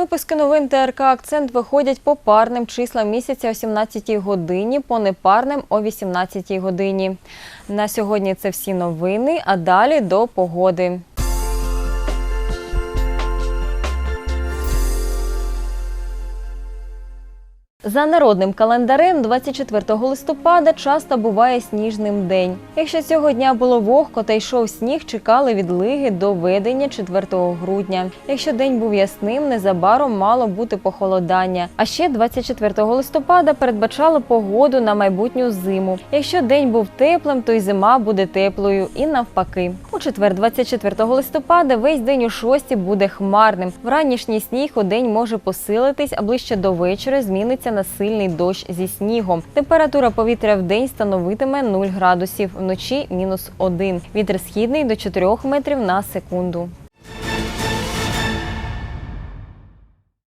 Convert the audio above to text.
Випуски новин ТРК Акцент виходять по парним числам місяця о 17 годині, по непарним о 18 годині. На сьогодні це всі новини, а далі до погоди. За народним календарем 24 листопада часто буває сніжним день. Якщо цього дня було вогко та йшов сніг, чекали відлиги до ведення 4 грудня. Якщо день був ясним, незабаром мало бути похолодання. А ще 24 листопада передбачали погоду на майбутню зиму. Якщо день був теплим, то й зима буде теплою, і навпаки. У четвер, 24 листопада, весь день у шості буде хмарним. Вранішній сніг у день може посилитись, а ближче до вечора зміниться на сильний дощ зі снігом. Температура повітря в день становитиме 0 градусів, вночі мінус 1. Вітер східний до 4 метрів на секунду.